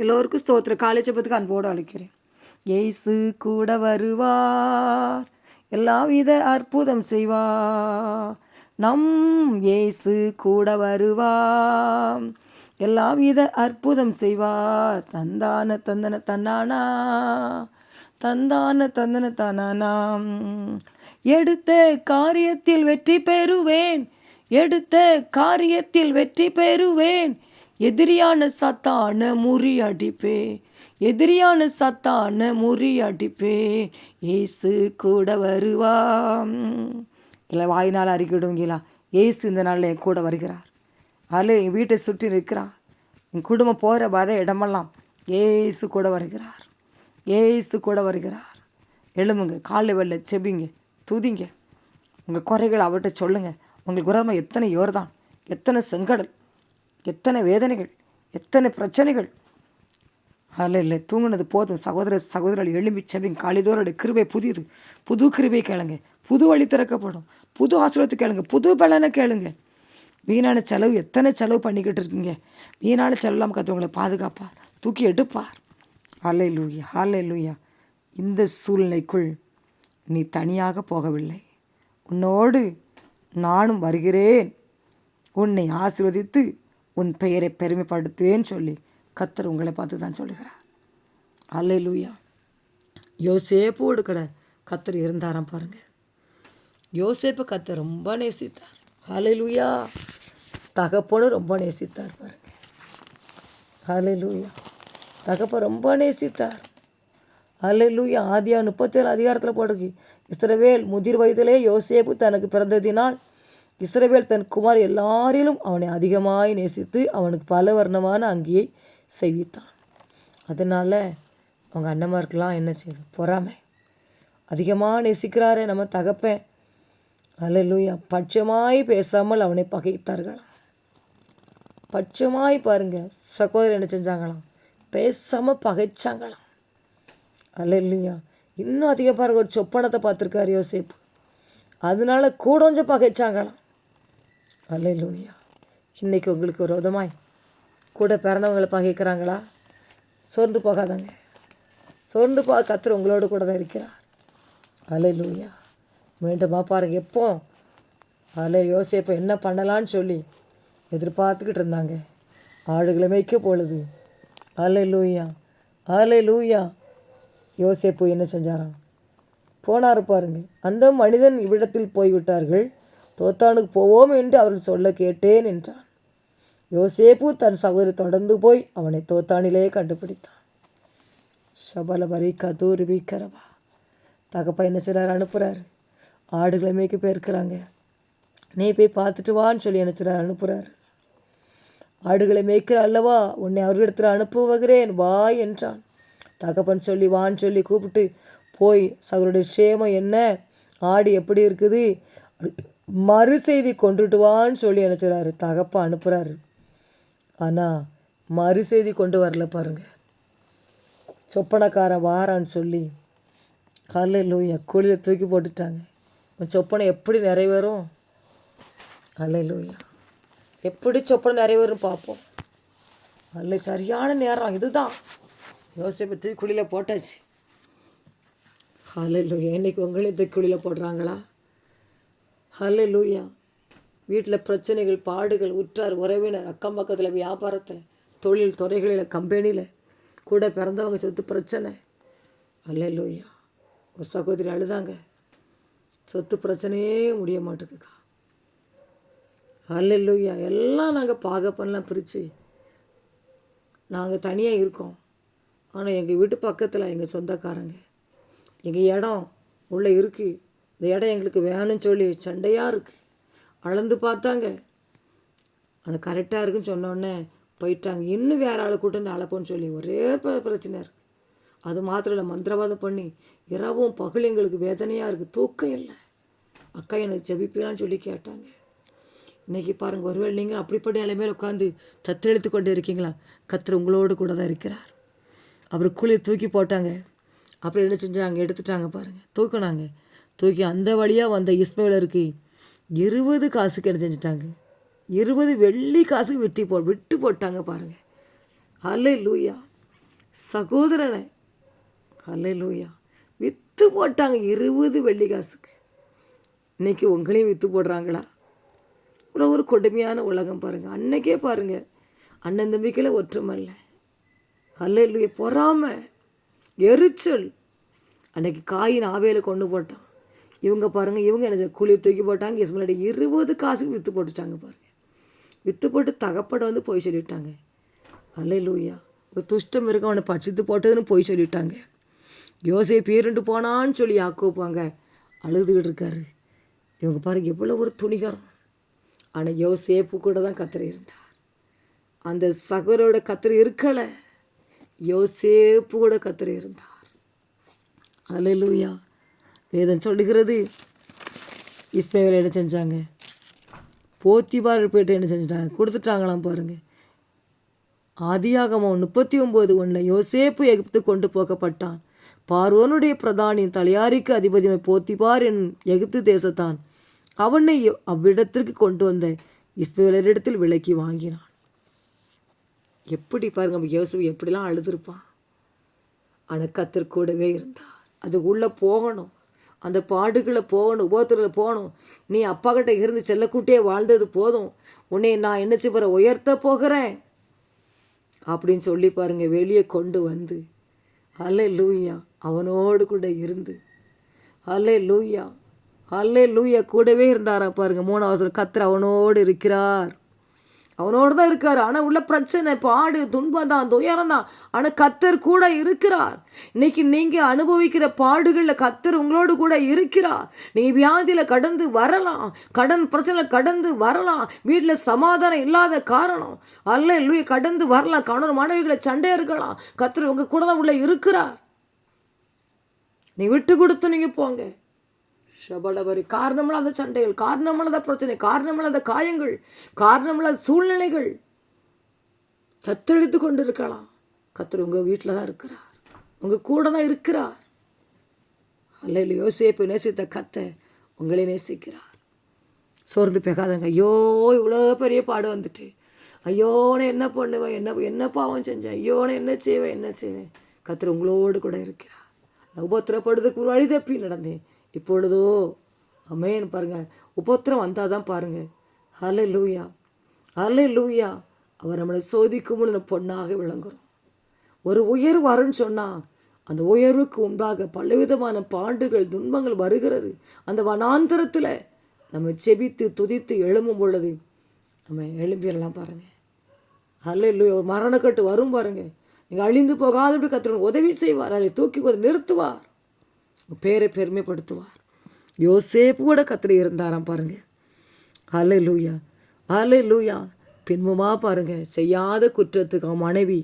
எல்லோருக்கும் ஸ்தோத்திர காலை ஜெபத்துக்கு அன்போடு அழைக்கிறேன். ஏசு கூட வருவார். எல்லாவித அற்புதம் செய்வார். நம் ஏசு கூட வருவார். எல்லாவித அற்புதம் செய்வார். தந்தான தந்தன தன்னானா. தந்தான தந்தன தனானாம் எடுத்த காரியத்தில் வெற்றி பெறுவேன். எடுத்த காரியத்தில் வெற்றி பெறுவேன். எதிரியான சத்தான முறியடிப்பே எதிரியான சத்தான முறியடிப்பே ஏசு கூட வருவாம். இல்லை வாயினால் அறிக்கிடுவீங்களா ஏசு இந்த நாளில் என் கூட வருகிறார். அதில் என் வீட்டை சுற்றி நிற்கிறார். என் குடும்பம் போகிற வர இடமெல்லாம் ஏசு கூட வருகிறார். ஏசு கூட வருகிறார். எழுமுங்க காலை வெள்ள செபிங்க துதிங்க. உங்கள் குறைகள் அவர்கிட்ட சொல்லுங்கள் உங்களுக்கு உரமா எத்தனை யோர்தான் எத்தனை செங்கடல். எத்தனை வேதனைகள் எத்தனை பிரச்சனைகள். அதில் இல்லை தூங்கினது போதும். சகோதர சகோதரர்கள் எழும்பி செபிங்க காலிதோரோட கிருபை புதியது புது கிருபை கேளுங்க. புது வழி திறக்கப்படும். புது ஆசிரியத்தை கேளுங்க. புது பலனை கேளுங்க. வீணான செலவு எத்தனை செலவு பண்ணிக்கிட்டு இருக்கீங்க. வீணான செலவு கற்று உங்களை பாதுகாப்பார். தூக்கி எடுப்பார். ஹாலை லூயா ஹாலை லூயா இந்த சூழ்நிலைக்குள் நீ தனியாக போகவில்லை. உன்னோடு நானும் வருகிறேன். உன்னை ஆசிர்வதித்து உன் பெயரை பெருமைப்படுத்துவேன்னு சொல்லி கத்தர் உங்களை பார்த்து தான் சொல்லுகிறார். அல்லை லூயா யோசேப்போடு கூட கத்தர் இருந்தாராம் பாருங்க. யோசேப்பு கத்தர் ரொம்ப நேசித்தார். ஹalleluya தகப்பனும் ரொம்ப நேசித்தார் பாருங்க. லூயா தகப்ப ரொம்ப நேசித்தார். ஹalleluya ஆதியா முப்பத்தேழு அதிகாரத்தில் போட்டிருக்கு இஸ்ரவேல் முதிர் வயதிலே யோசேப்பு தனக்கு பிறந்ததினால் இஸ்ரவேல் தன் குமார் எல்லாரிலும் அவனை அதிகமாய் நேசித்து அவனுக்கு பல வர்ணமான அங்கேயே செய்வித்தான். அதனால் அவங்க அண்ணமாருக்கெல்லாம் என்ன செய்யணும்? பொறாமை. அதிகமாக நேசிக்கிறாரே நம்ம தகப்பேன். அல்லேலூயா பட்சமாய் பேசாமல் அவனை பகைத்தார்களாம். பட்சமாய் பாருங்க சகோதரர் என்ன செஞ்சாங்களாம்? பேசாமல் பகைச்சாங்களாம். அல்ல இல்லையா இன்னும் அதிகம் பாருங்க ஒரு சொப்பனத்தை பார்த்துருக்காரு யோசேப்பு. அதனால கூடஞ்சம் பகைச்சாங்களாம். அல்லேலூயா. இன்றைக்கி உங்களுக்கு ஒரு உதமாய். கூட பிறந்தவங்களை பகைக்கிறாங்களா? சோர்ந்து போகாதங்க. சோர்ந்து போக கத்துற உங்களோட கூட தான் இருக்கிறார். அல்லேலூயா. மீண்டுமா பாருங்க எப்போ? அலை யோசிப்போ என்ன பண்ணலான்னு சொல்லி எதிர்பார்த்துக்கிட்டு இருந்தாங்க. ஆடுகளை மேய்க்க பொழுது அலை லூயா அலை லூயா யோசேப்பு என்ன செஞ்சாராம்? போனார் பாருங்க. அந்த மனிதன் இவ்விடத்தில் போய்விட்டார்கள். தோத்தானுக்கு போவோம் என்று அவர்கள் சொல்ல கேட்டேன் என்றான். யோசேப்பு தன் சகோதரி தொடர்ந்து போய் அவனை தோத்தானிலே கண்டுபிடித்தான். ஷபலபரி கதூர் வீக்கரவா. தகப்பா என்ன செய்கிறார் அனுப்புகிறாரு ஆடுகளை மேய்க்க போயிருக்கிறாங்க. நீ போய் பார்த்துட்டு வான்னு சொல்லி என்ன செய்கிறார் அனுப்புகிறாரு ஆடுகளை மேய்க்கிற அல்லவா? உன்னை அவர்களிடத்தில் அனுப்புவகிறேன் வா என்றான். தகப்பன் சொல்லி வான்னு சொல்லி கூப்பிட்டு போய் சகருடைய சேமம் என்ன? ஆடு எப்படி இருக்குது? மறு செய்தி கொண்டுட்டு வான்னு சொல்லி நினச்சிறாரு தகப்பா அனுப்புகிறாரு ஆனால் மறு செய்தி கொண்டு வரல பாருங்க. சொப்பனக்காரன் வாரான்னு சொல்லி காலையில் லூயா குழியில் தூக்கி போட்டுட்டாங்க. உன் சொப்பனை எப்படி நிறைவேறும்? அல்ல லூயா எப்படி சொப்பனை நிறைவேறும் பார்ப்போம். அல்ல சரியான நேரம். இதுதான். யோசிப்பை தூக்கி குழியில் போட்டாச்சு. ஹலே லூயா இன்னைக்கு உங்களையும் தூக்கி குழியில் போடுறாங்களா? ஹலே லூயா வீட்டில் பிரச்சனைகள் பாடுகள் உற்றார் உறவினர் அக்கம் பக்கத்தில் வியாபாரத்தில் தொழில் துறைகளில் கம்பெனியில் கூட பிறந்தவங்க சொத்து பிரச்சனை. அல்ல லூயா ஒரு சகோதரி அழுதாங்க. சொத்து பிரச்சனையே முடிய மாட்டேங்குக்கா அல்லையா எல்லாம் நாங்கள் பாகப்பெல்லாம் பிரித்து நாங்கள் தனியாக இருக்கோம். ஆனால் எங்கள் வீட்டு பக்கத்தில் எங்கள் சொந்தக்காரங்க எங்கள் இடம் உள்ளே இருக்குது இந்த இடம் எங்களுக்கு வேணும்னு சொல்லி சண்டையாக இருக்குது அளந்து பார்த்தாங்க. ஆனால் கரெக்டாக இருக்குன்னு சொன்னோடனே போயிட்டாங்க. இன்னும் வேறு ஆளை கூட்டு வந்து அழைப்போன்னு சொல்லி ஒரே ப- பிரச்சனை இருக்குது அது மாத்திரம் இல்லை மந்திரவாதம் பண்ணி இரவும் பகல் எங்களுக்கு வேதனையாக இருக்குது தூக்கம் இல்லை. அக்கா எனக்கு ஜெபிப்பீங்களான்னு சொல்லி கேட்டாங்க. இன்றைக்கி பாருங்கள் ஒருவேளை நீங்கள் அப்படிப்பட்ட நிலைமையில் உட்காந்து தத்தெழுத்து கொண்டு இருக்கீங்களா? கத்தர் உங்களோடு கூட தான் இருக்கிறார். அவர் குளிர் தூக்கி போட்டாங்க. அப்புறம் என்ன செஞ்சாங்க? எடுத்துட்டாங்க பாருங்கள் தூக்கினாங்க. தூக்கி அந்த வழியாக வந்த இஸ்மேலருக்கு இருபது காசு கிடைச்சிட்டாங்க செஞ்சுட்டாங்க. இருபது வெள்ளி காசுக்கு வெட்டி போ விட்டு போட்டாங்க பாருங்கள் அல்லை லூயா சகோதரனை. லூயா விற்று போட்டாங்க இருபது வெள்ளி காசுக்கு. இன்னைக்கு உங்களையும் விற்று போடுறாங்களா? இவ்வளோ ஒரு கொடுமையான உலகம் பாருங்கள் அன்னைக்கே பாருங்கள் அண்ணன் தம்பிக்கையில் ஒற்றுமை இல்லை இல்லையே பொறாமை. எரிச்சல். அன்னைக்கு காயின் ஆவையில் கொண்டு போட்டான். இவங்க பாருங்கள் இவங்க என்ன செய்ய- குழி தூக்கி போட்டாங்க இஸ்மலோட இருபது காசுக்கு விற்று போட்டுட்டாங்க பாருங்கள் விற்று போட்டு தகப்பட வந்து போய் சொல்லிவிட்டாங்க அல்ல லூயா ஒரு துஷ்டம் இருக்க அவனை பட்சித்து போட்டதுன்னு போய் சொல்லிவிட்டாங்க யோசே பேருண்டு போனான்னு சொல்லி யாக்கோப்பாங்க. அழுதுகிட்டு இருக்காரு. இவங்க பாருங்கள் எவ்வளோ ஒரு துணிகரம். ஆனால் யோசேப்பு கூட தான் கத்திரி இருந்தார். அந்த சகரோட கத்திரி இருக்கலை. யோசேப்பு கூட கத்திரி இருந்தார். அல்லேலூயா. வேதம் சொல்லுகிறது? இஸ்மேவில் என்ன செஞ்சாங்க? போத்திபார் போய்ட்டு என்ன செஞ்சிட்டாங்க? கொடுத்துட்டாங்களாம் பாருங்கள் ஆதியாகமம் முப்பத்தி ஒம்பது ஒன்றில் யோசேப்பு எகிப்து கொண்டு போகப்பட்டான் பார்வோனுடைய பிரதானின் தலையாரிக்கு அதிபதி போத்திபார் என் எகிப்து தேசத்தான். அவனை அவ்விடத்திற்கு கொண்டு வந்த இஸ்மேலரிடத்தில் விலக்கி வாங்கினான். எப்படி பாருங்க நம்ம எப்படிலாம் அழுதுருப்பான்? ஆனால் கத்தர் கூடவே இருந்தார் அதுக்குள்ளே போகணும். அந்த பாடுகளை போகணும் உபத்திரத்தில் போகணும். நீ அப்பா கிட்ட இருந்து செல்லக்கூட்டியே வாழ்ந்தது போதும். உன்னை நான் என்ன செய்ய போகிறேன் உயர்த்த போகிறேன். அப்படின்னு சொல்லி பாருங்க வெளியே கொண்டு வந்து அல்லே லூயா அவனோடு கூட இருந்து அல்லே லூயா அல்லே லூயா கூடவே இருந்தாரா பாருங்க மூணாவது கத்திர அவனோடு இருக்கிறார். அவரோடு தான் இருக்கார். ஆனால் உள்ள பிரச்சனை பாடு துன்பம் தான் துயரம் தான். ஆனால் கத்தர் கூட இருக்கிறார். இன்னைக்கு நீங்கள் அனுபவிக்கிற பாடுகளில் கத்தர் உங்களோடு கூட இருக்கிறார். நீங்கள் வியாதியில் கடந்து வரலாம். கடன் பிரச்சனை கடந்து வரலாம். வீட்டில் சமாதானம் இல்லாத காரணம். அல்ல இல்லையே கடந்து வரலாம். கணவன் மாணவிகளை சண்டை இருக்கலாம் கத்தர் உங்கள் கூட தான் உள்ள இருக்கிறார். நீ விட்டு கொடுத்து நீங்கள் போங்க. ஷபலவரி காரணமில்லாத சண்டைகள் காரணமில்லாத பிரச்சனை காரணமில்லாத காயங்கள் காரணமில்லாத சூழ்நிலைகள். தத்தெடுத்து கொண்டு இருக்கலாம் கத்தர் உங்கள் வீட்டில் தான் இருக்கிறார். உங்கள் கூட தான் இருக்கிறார். அல்ல யோசிப்பு நேசித்த கத்த உங்களை நேசிக்கிறார். சோர்ந்து பேகாதங்க. ஐயோ இவ்வளோ பெரிய பாடு வந்துட்டு. ஐயோன்னு என்ன பண்ணுவேன்? என்ன என்ன பாவம் செஞ்சேன்? ஐயோ என்ன செய்வேன்? என்ன செய்வேன்? கத்திர உங்களோடு கூட இருக்கிறார். நான் உபத்திரப்படுறதுக்கு ஒரு வழி தப்பி நடந்தேன். இப்பொழுதோ அமையன்னு பாருங்க. உபத்திரம் வந்தால் தான் பாருங்கள் ஹலே லூயா ஹலே லூயா அவர் நம்மளை சோதிக்கும் பொண்ணாக விளங்குறோம். ஒரு உயர்வு வரும்னு சொன்னால் அந்த உயர்வுக்கு உண்டாக பலவிதமான பாண்டுகள் துன்பங்கள் வருகிறது. அந்த வனாந்தரத்தில் நம்ம செபித்து துதித்து எழும்பும் பொழுது நம்ம எழும்பிடலாம் பாருங்கள் அல்ல இல்லை மரணக்கட்டு வரும் பாருங்க. நீங்கள் அழிந்து போகாதபடி கத்துறோம் உதவி செய்வார். அதை தூக்கி கொண்டு நிறுத்துவார். உங்கள் பேரை பெருமைப்படுத்துவார். யோசேப்பு கூட கத்திர இருந்தாராம் பாருங்கள் அலை லூயா அலை லூயா பின்பமாக பாருங்க செய்யாத குற்றத்துக்கு அவன் மனைவி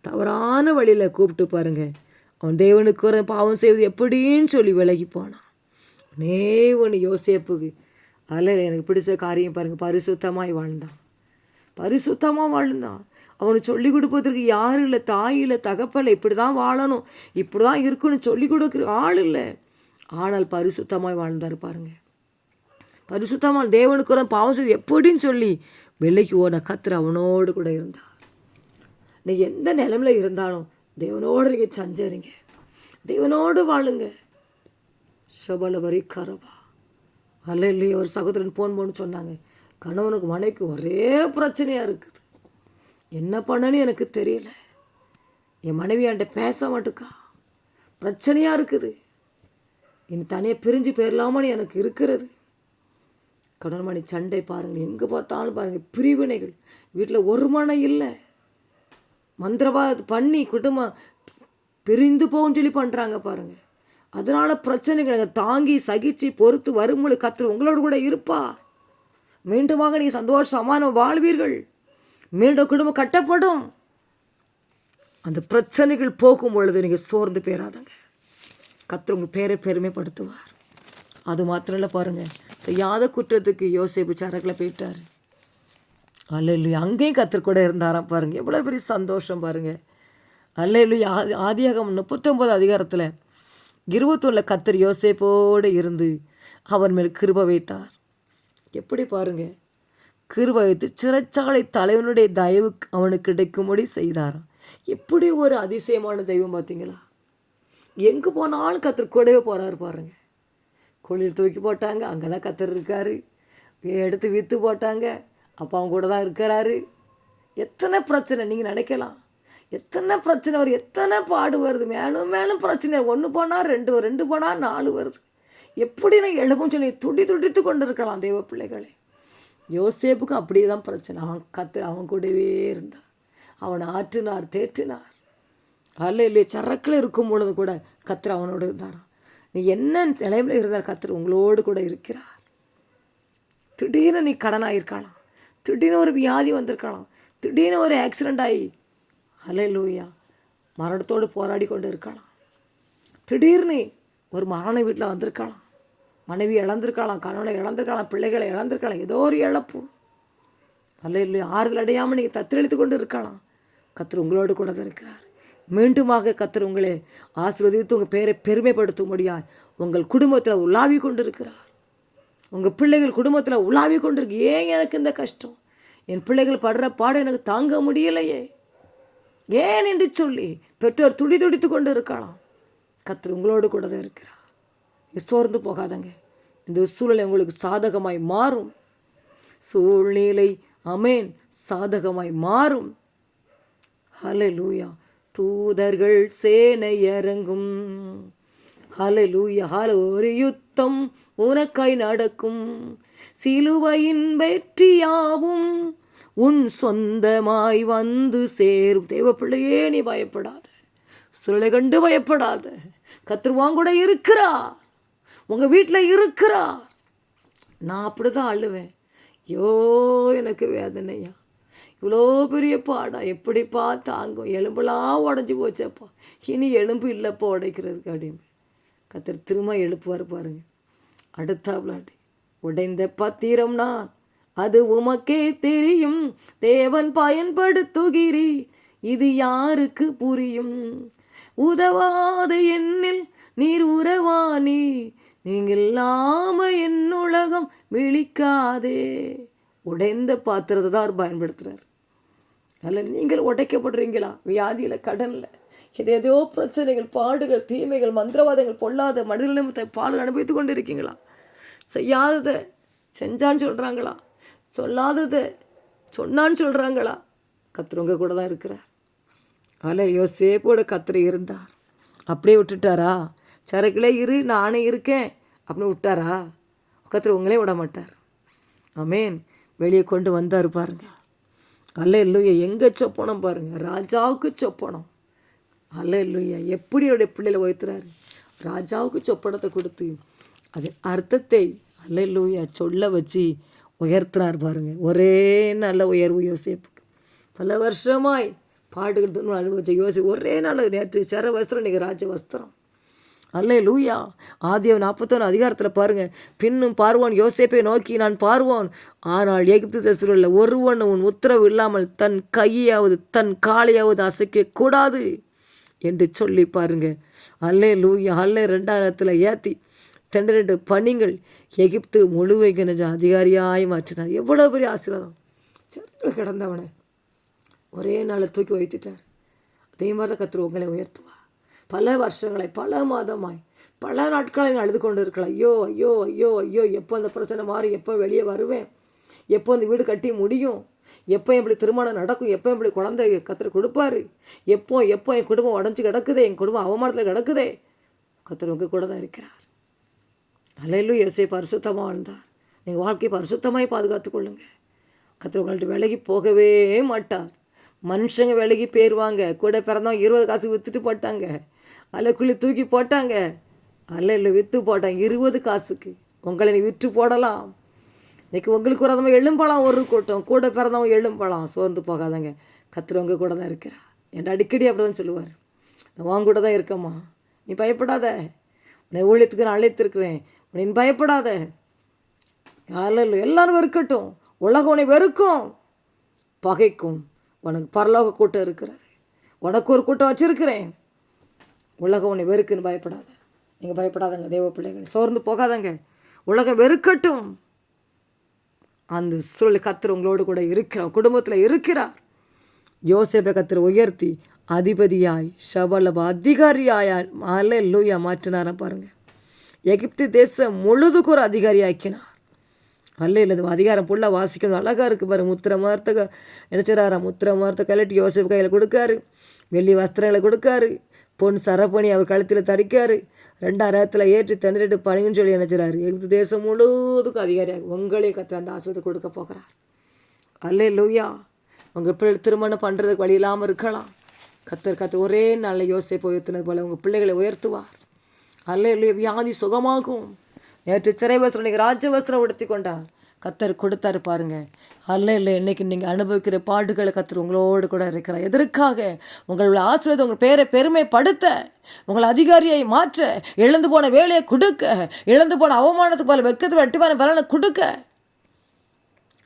தவறான வழியில் கூப்பிட்டு பாருங்கள் அவன் தேவனுக்கு ஒரு பாவம் செய்வது எப்படின்னு சொல்லி விலகி போனான். ஒன்னே ஒன்று யோசேப்புக்கு அதில் எனக்கு பிடிச்ச காரியம் பாருங்கள் பரிசுத்தமாய் வாழ்ந்தான். பரிசுத்தமாக வாழ்ந்தான். அவனுக்கு சொல்லிக் கொடுப்பதற்கு யாரும் இல்லை தாய் இல்லை தகப்பலை இப்படி தான் வாழணும். இப்படி தான் இருக்கணும் சொல்லிக் கொடுக்குற ஆள் இல்லை. ஆனால் பரிசுத்தமாய் வாழ்ந்தார் பாருங்க. பரிசுத்தமாக தேவனுக்கு தான் பாவம் செய்து எப்படின்னு சொல்லி வெள்ளைக்கு ஓன கத்துற அவனோடு கூட இருந்தார். நீங்கள் எந்த நிலமையில இருந்தாலும் தேவனோடு நீங்கள் சஞ்சரிங்க. தேவனோடு வாழுங்க. சபல வரி கரவா. அல்ல இல்லையே ஒரு சகோதரன் ஃபோன் போன்னு சொன்னாங்க. கணவனுக்கு மனைக்கு ஒரே பிரச்சனையாக இருக்குது. என்ன பண்ணனு எனக்கு தெரியல. என் மனைவியாண்ட பேச மாட்டுக்கா. பிரச்சனையாக இருக்குது. இனி தனியாக பிரிஞ்சு போயிடலாமான்னு எனக்கு இருக்கிறது. கணவன் மணி சண்டை பாருங்கள் எங்கே பார்த்தாலும் பாருங்கள் பிரிவினைகள். வீட்டில் ஒரு மனம் இல்லை. மந்திரவாத பண்ணி குடும்பம் பிரிந்து போகும்னு சொல்லி பண்ணுறாங்க பாருங்கள் அதனால் பிரச்சனைகளை தாங்கி சகிச்சு பொறுத்து வரும்பொழுது கற்று உங்களோட கூட இருப்பா. மீண்டுமாக நீங்கள் சந்தோஷமான வாழ்வீர்கள். மீண்டும் குடும்பம் கட்டப்படும். அந்த பிரச்சனைகள் போகும் பொழுது நீங்கள் சோர்ந்து போயிடாதங்க கத்திர உங்கள் பேரை பெருமைப்படுத்துவார். அது மாத்திரம் இல்லை பாருங்கள் செய்யாத குற்றத்துக்கு யோசிப்பு சரக்கில் போயிட்டார். அல்ல இல்லையா அங்கேயும் கத்தர் கூட இருந்தாராம் பாருங்கள் எவ்வளோ பெரிய சந்தோஷம் பாருங்கள் அல்ல இல்லையா ஆதி ஆதியாகம் முப்பத்தொம்பது அதிகாரத்தில் இருபத்தொன்னில் கத்தர் யோசேப்போடு இருந்து அவர் மேல் கிருப வைத்தார். எப்படி பாருங்கள் கிருபகித்து சிறைச்சாலை தலைவனுடைய தயவு அவனுக்கு கிடைக்கும்படி செய்தாராம் எப்படி ஒரு அதிசயமான தெய்வம் பார்த்தீங்களா? எங்கே போனாலும் கத்தர் கூடவே போகிறாரு பாருங்க. குழியில் தூக்கி போட்டாங்க அங்கே தான் கத்தர் இருக்காரு. எடுத்து விற்று போட்டாங்க அப்பா அவங்க கூட தான் இருக்கிறாரு. எத்தனை பிரச்சனை நீங்கள் நினைக்கலாம். எத்தனை பிரச்சனை வரும் எத்தனை பாடு வருது. மேலும் மேலும் பிரச்சனை. ஒன்று போனால் ரெண்டு ரெண்டு போனால் நாலு வருது. எப்படி நான் எழுப்பும் சொல்லி துடி துடித்து கொண்டு இருக்கலாம் தெய்வ பிள்ளைகளே. யோசேப்புக்கும் அப்படியே தான் பிரச்சனை. அவன் கத்து அவன் கூடவே இருந்தான். அவனை ஆற்றினார் தேற்றினார். அல்ல இல்லையே சரக்கில் இருக்கும் பொழுது கூட கத்தர் அவனோடு இருந்தாராம். நீ என்ன நிலைமையில் இருந்தால் கத்தர் உங்களோடு கூட இருக்கிறார். திடீர்னு நீ கடனாயிருக்கலாம். திடீர்னு ஒரு வியாதி வந்திருக்கலாம். திடீர்னு ஒரு ஆக்சிடெண்ட் ஆகி அலை லூயா மரணத்தோடு போராடி கொண்டு இருக்கலாம் திடீர்னு ஒரு மரண வீட்டில் வந்திருக்கலாம். மனைவி இழந்திருக்கலாம் கணவனை இழந்திருக்கலாம் பிள்ளைகளை இழந்திருக்கலாம் ஏதோ ஒரு இழப்பு. அல்ல இல்லை ஆறுதல் அடையாமல் நீங்கள் தத்தளித்து கொண்டு இருக்கலாம் கத்தர் உங்களோடு கூட தான் இருக்கிறார். மீண்டுமாக கத்தர் உங்களை ஆசீர்வதித்து உங்கள் பேரை பெருமைப்படுத்தும்படியாய் உங்கள் குடும்பத்தில் உலாவி கொண்டு இருக்கிறார் உங்கள் பிள்ளைகள் குடும்பத்தில் உலாவி கொண்டு இருக்கு ஏன் எனக்கு இந்த கஷ்டம்? என் பிள்ளைகள் படுற பாடு எனக்கு தாங்க முடியலையே. ஏன் என்று சொல்லி பெற்றோர் துடி துடித்து கொண்டு இருக்கலாம் கத்தர் உங்களோடு கூட தான் இருக்கிறார். சோர்ந்து போகாதங்க. இந்த சூழ்நிலை உங்களுக்கு சாதகமாய் மாறும். சூழ்நிலை அமேன் சாதகமாய் மாறும். ஹலலூயா தூதர்கள் சேனை இறங்கும் ஹலலூயா ஹல ஒரு யுத்தம் உனக்காய் நடக்கும். சிலுவையின் வெற்றியாவும் உன் சொந்தமாய் வந்து சேரும். தேவ பிள்ளையே நீ பயப்படாத. சூழலை கண்டு பயப்படாத. கத்திருவாங்க கூட இருக்கிறா உங்கள் வீட்டில் இருக்கிறார் நான் அப்படி தான் அழுவேன். ஐயோ எனக்கு வேதனையா. இவ்வளோ பெரிய பாடா. எப்படிப்பா தாங்கும் எலும்புலாம் உடஞ்சி போச்சப்பா. இனி எலும்பு இல்லைப்பா உடைக்கிறதுக்கு அப்படின்னு கத்தர் திரும்ப எழுப்புவார் பாருங்க. அடுத்தாப்லாட்டி உடைந்த பத்திரம் நான். அது உமக்கே தெரியும். தேவன் பயன்படுத்துகிறி. இது யாருக்கு புரியும்? உதவாத எண்ணில் நீர் உறவானி நீங்கள் இல்லாம என் உலகம் விழிக்காதே உடைந்த பாத்திரத்தை தான் அவர் பயன்படுத்துகிறார் அதில் நீங்கள் உடைக்கப்படுறீங்களா? வியாதியில் கடனில் ஏதேதோ பிரச்சனைகள் பாடுகள் தீமைகள் மந்திரவாதங்கள் பொல்லாத மனித நிலைமத்தை பாடல் அனுபவித்து கொண்டு இருக்கீங்களா செய்யாததை செஞ்சான்னு சொல்கிறாங்களா சொல்லாததை சொன்னான்னு சொல்கிறாங்களா கத்துறவங்க கூட தான் இருக்கிறார். அதில் யோசேப்போட கத்திர இருந்தார். அப்படியே விட்டுட்டாரா? சரக்குலே இரு நானே இருக்கேன். அப்படின்னு விட்டாரா? பக்கத்தில் உங்களே விட மாட்டார். அமேன் வெளியே கொண்டு வந்தார் பாருங்க. அல்ல இல்லையா எங்கே சொப்பனம் பாருங்க. ராஜாவுக்கு சொப்பனம். அல்ல இல்லையா எப்படி அவருடைய பிள்ளைகளை உயர்த்துறாரு? ராஜாவுக்கு சொப்பனத்தை கொடுத்து அது அர்த்தத்தை அல்ல இல்லையா சொல்ல வச்சு உயர்த்தினார் பாருங்க. ஒரே நல்ல உயர்வு யோசிப்புக்கு. பல வருஷமாய் பாடுகள் அனுபவிச்ச யோசி ஒரே நாள் நேற்று சர வஸ்திரம் இன்றைக்கி ராஜ வஸ்திரம் அல்லே லூயா ஆதியம் நாற்பத்தொன்று அதிகாரத்தில் பாருங்கள் பின்னும் பார்வோன் யோசேப்பை நோக்கி நான் பார்வோன். ஆனால் எகிப்து தேசத்தில் ஒருவன் உன் உத்தரவு இல்லாமல் தன் கையாவது தன் காலையாவது அசைக்க கூடாது. என்று சொல்லி பாருங்க. அல்லே லூயா அல்லே ரெண்டாயிரத்தில் ஏற்றி ரெண்டு ரெண்டு பணிகள் எகிப்து முழுமைக்கு அதிகாரியாய் மாற்றினார். எவ்வளோ பெரிய ஆசீர்வாதம். செருக்கில் கிடந்தவனை ஒரே நாளை தூக்கி வைத்துட்டார். அதே மாதிரி தான் கத்திர உங்களை உயர்த்துவா பல வருஷங்களை பல மாதமாய் பல நாட்களை நான் அழுது கொண்டு இருக்கலாம் ஐயோ ஐயோ ஐயோ ஐயோ எப்போ அந்த பிரச்சனை மாறும்? எப்போ வெளியே வருவேன்? எப்போ அந்த வீடு கட்டி முடியும்? எப்போ எப்படி திருமணம் நடக்கும்? எப்போ எப்படி குழந்தை கத்திர கொடுப்பாரு? எப்போ எப்போ என் குடும்பம் உடஞ்சி கிடக்குதே? என் குடும்பம் அவமானத்தில் கிடக்குதே? கத்திர உங்கள் கூட தான் இருக்கிறார். அலையிலும் யோசை பரிசுத்தமாக வாழ்ந்தார் நீங்கள் வாழ்க்கையை பரிசுத்தமாய் பாதுகாத்து கொள்ளுங்கள் கத்திர உங்கள்ட்ட விலகி போகவே மாட்டார். மனுஷங்க விலகி போயிடுவாங்க கூட பிறந்தவங்க இருபது காசு விற்றுட்டு போட்டாங்க. அலைக்குள்ளே தூக்கி போட்டாங்க. அலையில் விற்று போட்டாங்க இருபது காசுக்கு. உங்களை நீ விற்று போடலாம். இன்றைக்கி உங்களுக்கு ஒரு எழும்பலாம் ஒரு கூட்டம். கூட பிறந்தவங்க எழும்பலாம் சோர்ந்து போகாதங்க. கத்துறவங்க கூட தான் இருக்கிறா என் அடிக்கடி அப்படி தான் சொல்லுவார். நான் உன் கூட தான் இருக்கம்மா. நீ பயப்படாத. உன்னை ஊழியத்துக்கு நான் அழைத்திருக்கிறேன். நீ பயப்படாத. அல்ல எல்லாரும் வெறுக்கட்டும். உலகம் உன்னை வெறுக்கும். பகைக்கும் உனக்கு பரலோக கூட்டம் இருக்கிறது. உனக்கு ஒரு கூட்டம் வச்சுருக்கிறேன். உலகம் உன்னை வெறுக்குன்னு பயப்படாத. நீங்கள் பயப்படாதங்க தேவ பிள்ளைகள். சோர்ந்து போகாதங்க. உலகம் வெறுக்கட்டும். அந்த சூழல் கத்தர் உங்களோடு கூட இருக்கிறார். குடும்பத்தில் இருக்கிறார். யோசேப கத்திர உயர்த்தி அதிபதியாய் சபலப அதிகாரியாய் மலை லூயா மாற்றினாராம் பாருங்க. எகிப்து தேசம் முழுதுக்கு ஒரு அதிகாரியாக்கினார் அல்ல இல்லை அதிகாரம் ஃபுல்லாக வாசிக்கிறது அழகாக இருக்குது பாரு முத்திர மார்த்தக நினச்சிடாரா முத்திர மார்த்த கலட்டி யோசிப்பு கையில் கொடுக்காரு. வெள்ளி வஸ்திரங்களை கொடுக்காரு. பொன் சரப்பணி அவர் கழுத்தில் தரிக்கார். ரெண்டாம் ரகத்தில் ஏற்றி தண்டிட்டு பணின்னு சொல்லி நினச்சிறாரு எங்கள் தேசம் முழுவதுக்கும் அதிகாரியாக உங்களே கத்திர அந்த ஆசிரியத்தை கொடுக்க போகிறார். அல்லே லூயா உங்கள் பிள்ளை திருமணம் பண்ணுறதுக்கு வழி இல்லாமல் இருக்கலாம். கத்தர் கத்து ஒரே நாளில் யோசை உயர்த்தினது போல் உங்கள் பிள்ளைகளை உயர்த்துவார். அல்ல இல்லையா வியாதி சுகமாகும். நேற்று சிறை வஸ்திரம் நீங்கள் ராஜ வஸ்திரம் உடுத்தி கொண்டார். கத்தர் கொடுத்தாரு பாருங்க. அல்ல இல்லை இன்னைக்கு நீங்கள் அனுபவிக்கிற பாடுகளை கத்தர் உங்களோடு கூட இருக்கிறார். எதற்காக? உங்களுடைய ஆசிரியர் உங்கள் பேரை பெருமைப்படுத்த உங்கள் அதிகாரியை மாற்ற இழந்து போன வேலையை கொடுக்க இழந்து போன அவமானத்துக்கு போல வெட்கத்தில் வெட்டுவான பலனை கொடுக்க.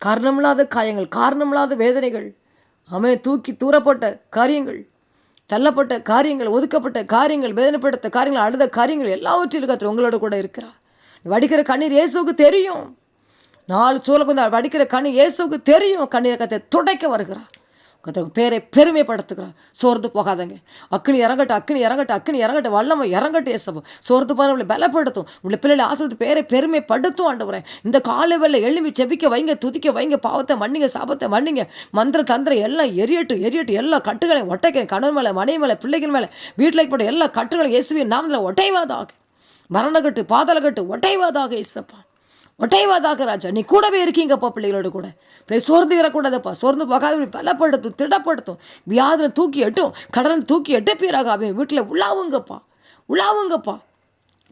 காரணமில்லாத காயங்கள் காரணமில்லாத வேதனைகள் அமே தூக்கி தூரப்பட்ட காரியங்கள் தள்ளப்பட்ட காரியங்கள் ஒதுக்கப்பட்ட காரியங்கள் வேதனைப்பட்ட காரியங்கள் அழுத காரியங்கள் எல்லாவற்றிலும் கத்திர உங்களோட கூட இருக்கிறார். வடிக்கிற கண்ணீர் இயேசுவுக்கு தெரியும். நாலு சூழலுக்கு வந்து வடிக்கிற கண்ணீர் இயேசுக்கு தெரியும் கண்ணீரை கத்தை துடைக்க வருகிறார். கத்த பேரை பெருமைப்படுத்துகிறார். சோர்ந்து போகாதங்க. அக்னி இறங்கட்டும் அக்னி இறங்கட்டும் அக்னி இறங்கட்டும் வல்லமை இறங்கட்டும் ஏசவும் சோர்ந்து போகிற உங்களை பலப்படுத்தும். உங்களை பிள்ளைகளை ஆசிரியத்து பேரை பெருமைப்படுத்தும் ஆண்டவரேன் இந்த காலை வேலை எழுப்பி செபிக்க வைங்க துதிக்க வைங்க பாவத்தை மன்னிங்க சாபத்தை மன்னிங்க. மந்திர தந்திரம் எல்லாம் எரியட்டும் எரியட்டும். எல்லா கட்டுகளையும் ஒட்டைக்க கணவன் மேலே மனைவி மேலே பிள்ளைகள் மேலே வீட்டில் போட்ட எல்லா கட்டுகளையும் இயேசுவின் நாமத்தில் ஒட்டைவாதாக. மரணக்கட்டு பாதலக்கட்டு ஒட்டைவாதாக இசப்பா ஒட்டைவாதாக ராஜா நீ கூடவே இருக்கீங்கப்பா பிள்ளைகளோட கூட. பிள்ளை சோர்ந்து வரக்கூடாதப்பா சோர்ந்து போகாத பலப்படுத்தும் திடப்படுத்தும். வியாதினை தூக்கி எட்டும் கடனை தூக்கி எட்ட பேராக அவன் வீட்டில் உள்ளாவுங்கப்பா உள்ளாவுங்கப்பா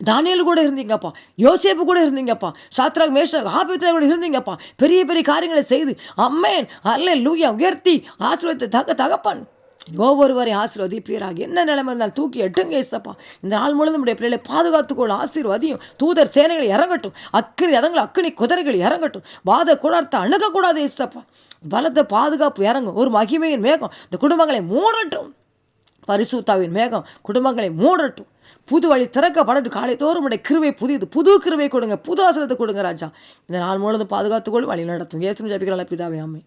தானியல் கூட இருந்தீங்கப்பா. யோசேப்பு கூட இருந்தீங்கப்பா. சாத்ராக் மேஷாக் ஆபித்தில் கூட இருந்தீங்கப்பா. பெரிய பெரிய காரியங்களை செய்து அம்மேன் அல்ல லூயா உயர்த்தி ஆசிரியத்தை தக தகப்பான். ஒவ்வொருவரை ஆசீர்வதிப்பீராக. என்ன நிலைமை இருந்தாலும் தூக்கி எட்டுங்க ஏசப்பா. இந்த நாள் முழுவதும் நம்முடைய பிள்ளைகளை பாதுகாத்துக்கொள்ள ஆசீர்வதியும். தூதர் சேனைகள் இறங்கட்டும். அக்கினி அதங்கள் அக்கினி குதிரைகள் இறங்கட்டும். வாத குடார்த்த அணுகக்கூடாது ஏசப்பா. பலத்த பாதுகாப்பு இறங்கும். ஒரு மகிமையின் மேகம். இந்த குடும்பங்களை மூடட்டும். பரிசுத்தாவின் மேகம் குடும்பங்களை மூடட்டும். புது வழி திறக்கப்படட்டும். காலை தோறும் உடைய கிருவை புதியது புது கிருவை கொடுங்க. புது ஆசிரத்தை கொடுங்க ராஜா. இந்த நாள் முழுவதும் பாதுகாத்துக்கொள்ளும் வழி நடத்தும். ஏசும் ஜபிக்கிறாள் பிதாவே அம்மை